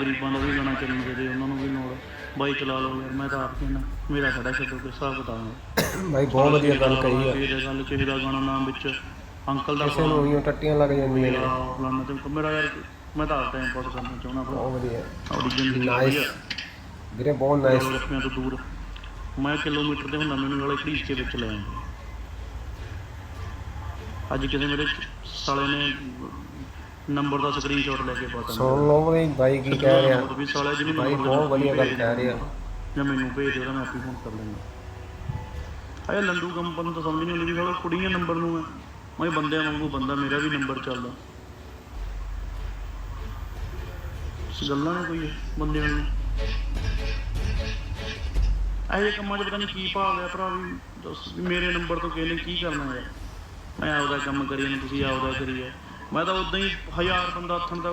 ਗਰੀਬਾਂ ਦਾ ਵੀ ਗਾਣਾ ਚੱਲਣ ਦੇ ਦੇ ਉਹਨਾਂ ਨੂੰ ਵੀ ਨਾਲ ਬਾਈ ਚਲਾ ਲਓ ਯਾਰ ਮੈਂ ਤਾਂ ਆਪ ਕਹਿੰਦਾ ਮੇਰਾ ਖੜਾ ਛੱਡੋ ਕਿ ਹਿਸਾਬ ਕਿਤਾਬ ਬਾਈ ਬਹੁਤ ਵਧੀਆ ਗੱਲ ਕਹੀ ਆ। ਇਹ ਗੱਲ ਕਿਸੇ ਦਾ ਗਾਣਾ ਨਾਮ ਵਿੱਚ ਅੰਕਲ ਦਾ ਕਿਸੇ ਨੂੰ ਉਈਓ ਟੱਟੀਆਂ ਲੱਗ ਜਾਂਦੀਆਂ ਨੇ। ਫਲਾਣਾ ਤੇ ਮੇਰਾ ਯਾਰ ਮੈਂ ਤਾਂ ਆਪ ਟਾਈਮ ਪਾਸ ਕਰਨਾ ਚਾਹੁੰਦਾ ਬਹੁਤ ਵਧੀਆ। ਜ਼ਿੰਦਗੀ ਨਾਈਸ ਵੀਰੇ ਬਹੁਤ ਨਾਈਸ ਰੁਪਿਆਂ ਤੋਂ ਦੂਰ। ਮੈਂ ਕਿਲੋਮੀਟਰ ਦੇ ਹੁੰਦਾ ਮੈਨੂੰ ਵਾਲੇ ਕੇ ਵਿੱਚ ਲੈ ਜਾਂਦੇ ਅੱਜ ਕਿਸੇ ਮੇਰੇ ਸਾਲੇ ਨੇ ਨੰਬਰ ਦਾ ਸਕਰੀਨਸ਼ਾਟ ਲੈ ਕੇ ਪਤਾ ਸੁਣ ਲਓ ਵੀ ਬਾਈ ਕੀ ਕਹਿ ਰਿਹਾ। ਵੀ ਸਾਲਾ ਜਿਹਨੂੰ ਬਾਈ ਬਹੁਤ ਵਧੀਆ ਗੱਲ ਕਹਿ ਰਿਹਾ। ਜਾਂ ਮੈਨੂੰ ਭੇਜ ਦੇ ਉਹਦਾ ਮੈਂ ਆਪੇ ਫੋਨ ਕਰ ਲੈਂਦਾ। ਆਇਆ ਲੰਡੂ ਕੰਪਨ ਨੂੰ ਤਾਂ ਸਮਝ ਨਹੀਂ ਆਉਂਦੀ ਵੀ ਸਾਲਾ ਕੁੜੀਆਂ ਨੰਬਰ ਨੂੰ ਹੈ ਮੈਂ ਬੰਦਿਆਂ ਵਾਂਗੂ ਬੰਦਾ ਮੇਰਾ ਵੀ ਨੰਬਰ ਚੱਲਦਾ। ਗੱਲਾਂ ਨੇ ਕੋਈ ਬੰਦਿਆਂ ਨੂੰ? ਇਹ ਕੰਮਾਂ 'ਚ ਪਤਾ ਨਹੀਂ ਕੀ ਭਾਗ ਹੈ ਭਰਾ ਵੀ। ਦੱਸ ਵੀ ਮੇਰੇ ਨੰਬਰ ਤੋਂ ਕਿਸੇ ਨੇ ਕੀ ਕਰਨਾ ਯਾਰ ਮੈਂ ਆਪਦਾ ਕੰਮ ਕਰੀ ਜਾਂਦਾ ਤੁਸੀਂ ਆਪਦਾ ਕਰੀਏ ਮੈਂ ਤਾਂ ਉਦਾਂ ਹੀ ਹਜ਼ਾਰ ਬੰਦਾ ਹੱਥਣ ਦਾ